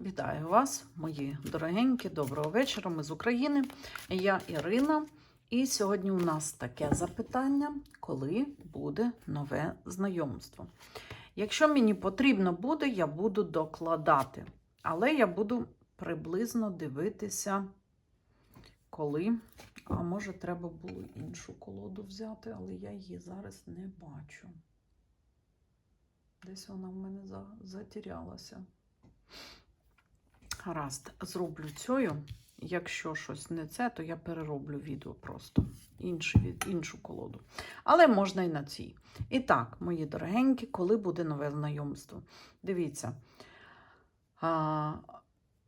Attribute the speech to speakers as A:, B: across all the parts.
A: Вітаю вас, мої дорогенькі, доброго вечора. Ми з України. Я Ірина. І сьогодні у нас таке запитання: коли буде нове знайомство? Якщо мені потрібно буде, я буду докладати. Але я буду приблизно дивитися, коли. А може, треба було іншу колоду взяти, але я її зараз не бачу. Десь вона в мене затірялася. Гаразд, зроблю цю. Якщо щось не це, то я перероблю відео просто від- іншу колоду. Але можна і на цій. І так, мої дорогенькі, коли буде нове знайомство? Дивіться,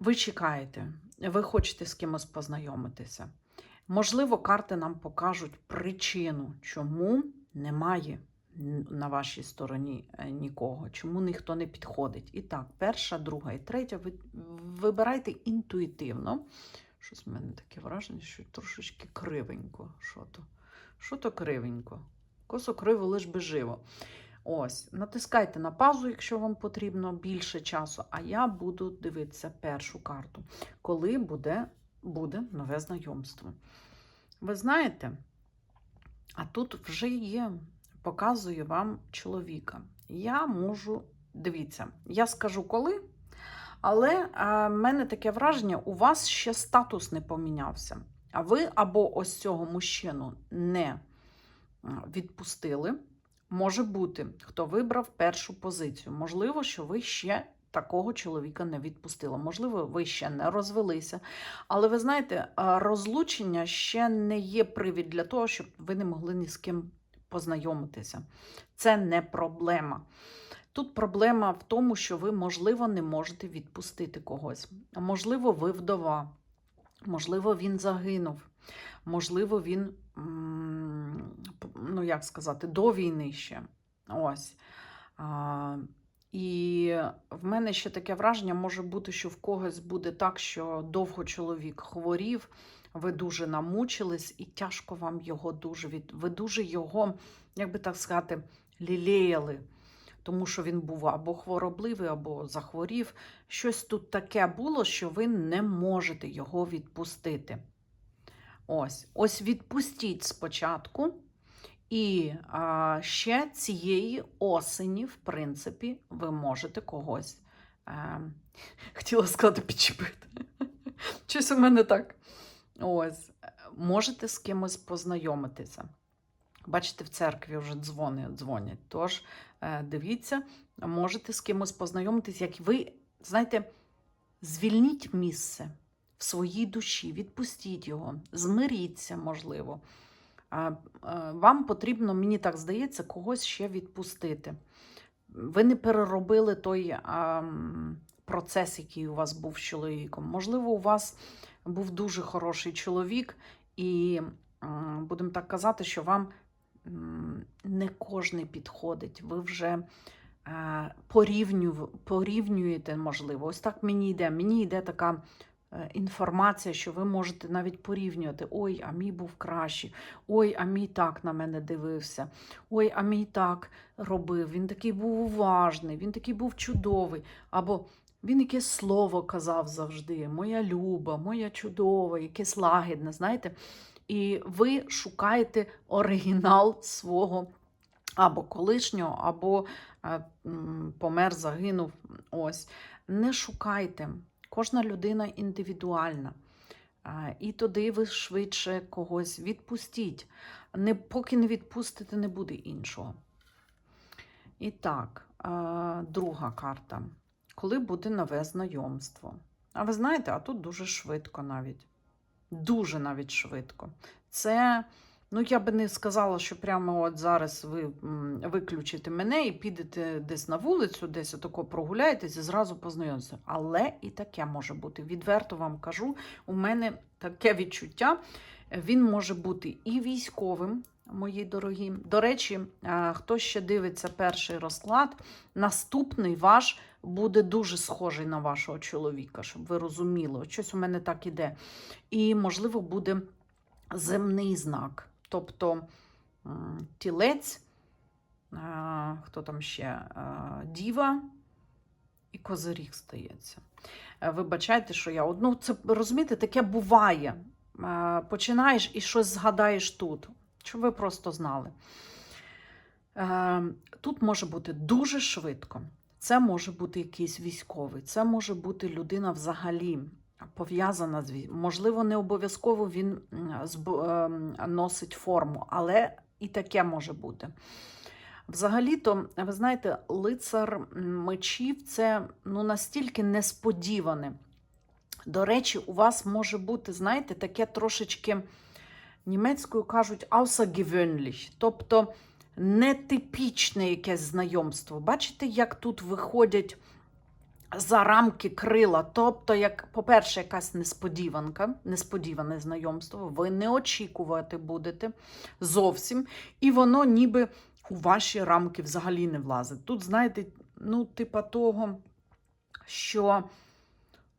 A: ви чекаєте, ви хочете з кимось познайомитися. Можливо, карти нам покажуть причину, чому немає на вашій стороні е, нікого, чому ніхто не підходить. І так, перша, друга і третя. Ви вибирайте інтуїтивно. Щось в мене таке враження, що трошечки кривенько. Що то? Що то кривенько? Косо криво, лиш би живо. Ось, натискайте на паузу, якщо вам потрібно більше часу, а я буду дивитися першу карту, коли буде, буде нове знайомство. Ви знаєте, а тут вже є, показую вам чоловіка. Я можу, дивіться, я скажу коли, але в мене таке враження, у вас ще статус не помінявся. А ви або ось цього мужчину не відпустили. Може бути, хто вибрав першу позицію. Можливо, що ви ще такого чоловіка не відпустили. Можливо, ви ще не розвелися. Але ви знаєте, розлучення ще не є привід для того, щоб ви не могли ні з ким познайомитися. Це не проблема. Тут проблема в тому, що ви, можливо, не можете відпустити когось. Можливо, ви вдова, можливо, він загинув, можливо, він, ну як сказати, до війни ще. Ось. І в мене ще таке враження може бути, що в когось буде так, що довго чоловік хворів, ви дуже намучились, і тяжко вам його дуже від. Ви дуже його, як би так сказати, лілеяли тому що він був або хворобливий, або захворів. Щось тут таке було, що ви не можете його відпустити. Ось, ось відпустіть спочатку. І а, ще цієї осені, в принципі, ви можете когось. Е, хотіла сказати, підчепити. Щось у мене так. Ось, можете з кимось познайомитися. Бачите, в церкві вже дзвони дзвонять. Тож е, дивіться, можете з кимось познайомитись, як ви, знаєте, звільніть місце в своїй душі, відпустіть його, змиріться, можливо. Е, Вам потрібно, мені так здається, когось ще відпустити. Ви не переробили той а, процес, який у вас був з чоловіком. Можливо, у вас був дуже хороший чоловік, і будемо так казати, що вам не кожний підходить. Ви вже е, порівню, порівнюєте, можливо. Ось так мені йде. Мені йде така е, інформація, що ви можете навіть порівнювати. Ой, а мій був кращий, ой, а мій так на мене дивився, ой, а мій так робив. Він такий був уважний, він такий був чудовий. Або він якесь слово казав завжди: Моя люба, моя чудова, якесь лагідне, знаєте. І ви шукаєте оригінал свого або колишнього, або е, помер, загинув. Ось. Не шукайте. Кожна людина індивідуальна. Е, І туди ви швидше когось відпустіть. Не, поки не відпустите, не буде іншого. І так, е, друга карта. Коли буде нове знайомство? А ви знаєте, а тут дуже швидко навіть. Дуже навіть швидко. Це, ну я би не сказала, що прямо от зараз ви виключите мене і підете десь на вулицю, десь отако прогуляєтесь і зразу познайомитеся. Але і таке може бути. Відверто вам кажу, у мене таке відчуття. Він може бути і військовим, мої дорогі. До речі, е, хто ще дивиться перший розклад, наступний ваш буде дуже схожий на вашого чоловіка, щоб ви розуміли. Щось у мене так іде. І, можливо, буде земний знак. Тобто тілець, е, хто там ще, Е, діва і козиріг стається. Вибачайте, що я одну це розумієте, таке буває. Починаєш і щось згадаєш тут. Щоб ви просто знали. Е, Тут може бути дуже швидко. Це може бути якийсь військовий, це може бути людина взагалі пов'язана з. Можливо, не обов'язково він ем, носить форму, але і таке може бути. Взагалі-то, ви знаєте, лицар мечів це ну, настільки несподіване. До речі, у вас може бути, знаєте, таке трошечки німецькою кажуть außergewöhnlich, тобто нетипічне якесь знайомство. Бачите, як тут виходять за рамки крила. Тобто, як, по-перше, якась несподіванка, несподіване знайомство, ви не очікувати будете зовсім, і воно ніби у ваші рамки взагалі не влазить. Тут, знаєте, ну, типа того, що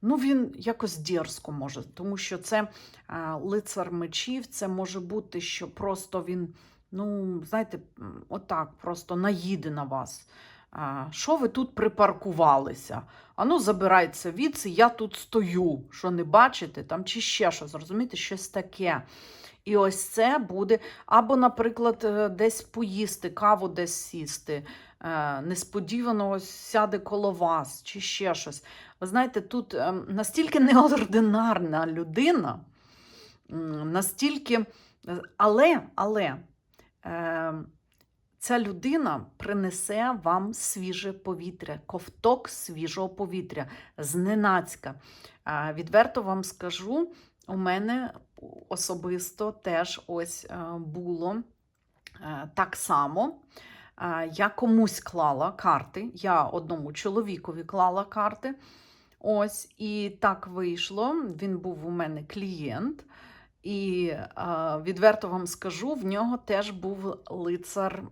A: ну, він якось дерзко може, тому що це лицар мечів, це може бути, що просто він, ну, знаєте, отак, просто наїде на вас. Що ви тут припаркувалися? Ану, забирайте відси, я тут стою. Що не бачите, там чи ще щось, розумієте, щось таке. І ось це буде, або, наприклад, е, десь поїсти, каву десь сісти, несподівано сяде коло вас, чи ще щось. Ви знаєте, тут ем, настільки неординарна людина, настільки, е, але, але е, ця людина принесе вам свіже повітря, ковток свіжого повітря, зненацька. Е, Відверто вам скажу, у мене особисто теж ось е, було е, так само. Я комусь клала карти, я одному чоловікові клала карти. Ось, і так вийшло. Він був у мене клієнт. І відверто вам скажу, в нього теж був лицар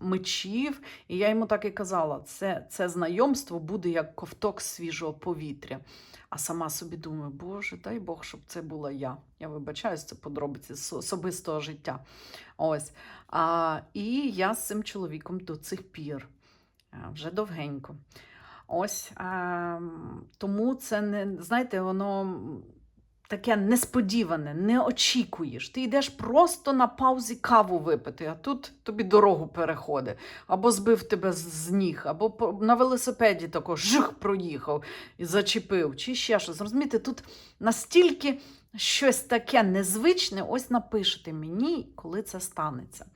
A: мечів. І я йому так і казала: це, це знайомство буде як ковток свіжого повітря. А сама собі думаю, Боже, дай Бог, щоб це була я. Я вибачаюсь, це подробиці з особистого життя. Ось. А, і я з цим чоловіком до цих пір вже довгенько. Ось а, тому це не знаєте, воно таке несподіване, не очікуєш. Ти йдеш просто на паузі каву випити, а тут тобі дорогу переходить, або збив тебе з- ніг, або на велосипеді тако жих проїхав і зачепив, чи ще щось. Розумієте, тут настільки щось таке незвичне, ось напишете мені, коли це станеться.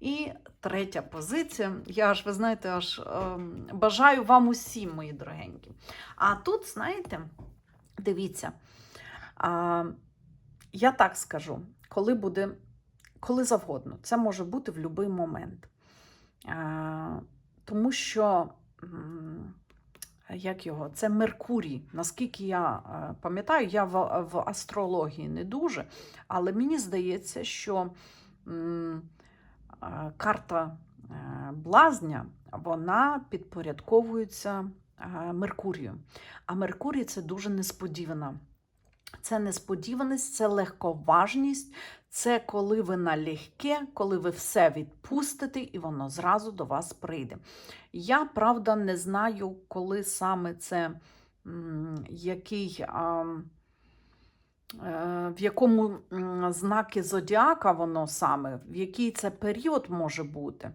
A: І третя позиція. Я аж, ви знаєте, аж ем, бажаю вам усім, мої дорогенькі. А тут, знаєте, дивіться, а, я так скажу, коли буде, коли завгодно, це може бути в будь-який момент. А, тому що, як його, це Меркурій. Наскільки я е, пам'ятаю, я в, в астрології не дуже, але мені здається, що карта е, блазня вона підпорядковується е, Меркурію. А Меркурій це дуже несподівана. Це несподіваність, це легковажність, це коли ви налегке, коли ви все відпустите, і воно зразу до вас прийде. Я, правда, не знаю, коли саме це який. А, е, в якому знаки зодіака воно саме, в який це період може бути.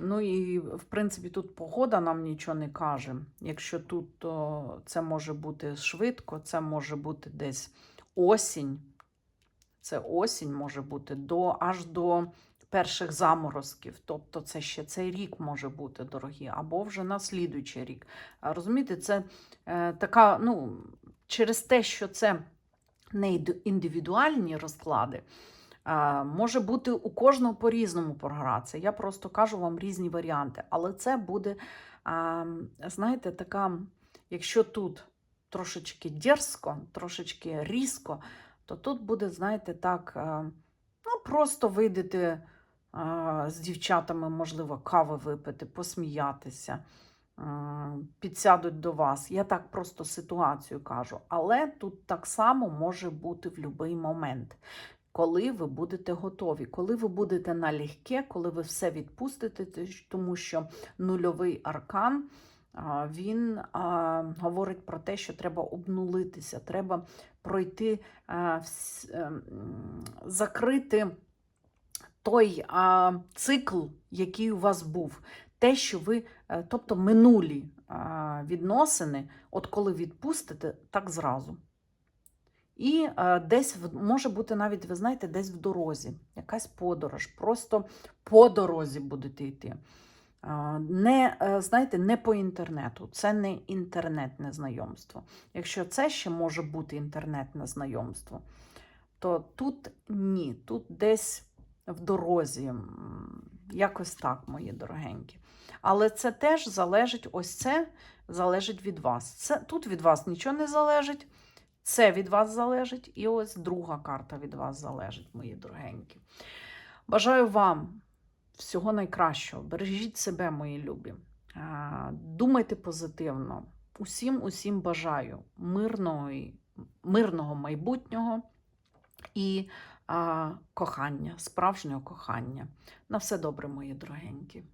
A: Ну і, в принципі, тут погода нам нічого не каже. Якщо тут, то це може бути швидко, це може бути десь осінь. Це осінь може бути до, аж до перших заморозків. Тобто це ще цей рік може бути, дорогі, або вже на слідуючий рік. Розумієте, це е, така, ну, через те, що це не індивідуальні розклади, може бути у кожного по-різному програтися. Я просто кажу вам різні варіанти. Але це буде, знаєте, така, якщо тут трошечки дерзко, трошечки різко, то тут буде, знаєте, так, ну, просто вийдете з дівчатами, можливо, кави випити, посміятися. Підсядуть до вас. Я так просто ситуацію кажу. Але тут так само може бути в будь-який момент коли ви будете готові, коли ви будете налегке, коли ви все відпустите, тому що нульовий аркан Він а, говорить про те, що треба обнулитися, треба пройти, а, вс- ем, закрити той а, цикл, який у вас був. Те, що ви, е, тобто минулі а, відносини, от коли відпустите, так зразу. І е, десь може бути навіть, ви знаєте, десь в дорозі, якась подорож, просто по дорозі будете йти. Не, е, знаєте, не по інтернету. Це не інтернетне знайомство. Якщо це ще може бути інтернетне знайомство, то тут ні, тут десь в дорозі. Якось так, мої дорогенькі. Але це теж залежить, ось це залежить від вас. Це, тут від вас нічого не залежить. Це від вас залежить, і ось друга карта від вас залежить, мої дорогенькі. Бажаю вам всього найкращого. Бережіть себе, мої любі. Думайте позитивно. Усім, усім бажаю мирного, мирного майбутнього і а, кохання, справжнього кохання. На все добре, мої дорогенькі.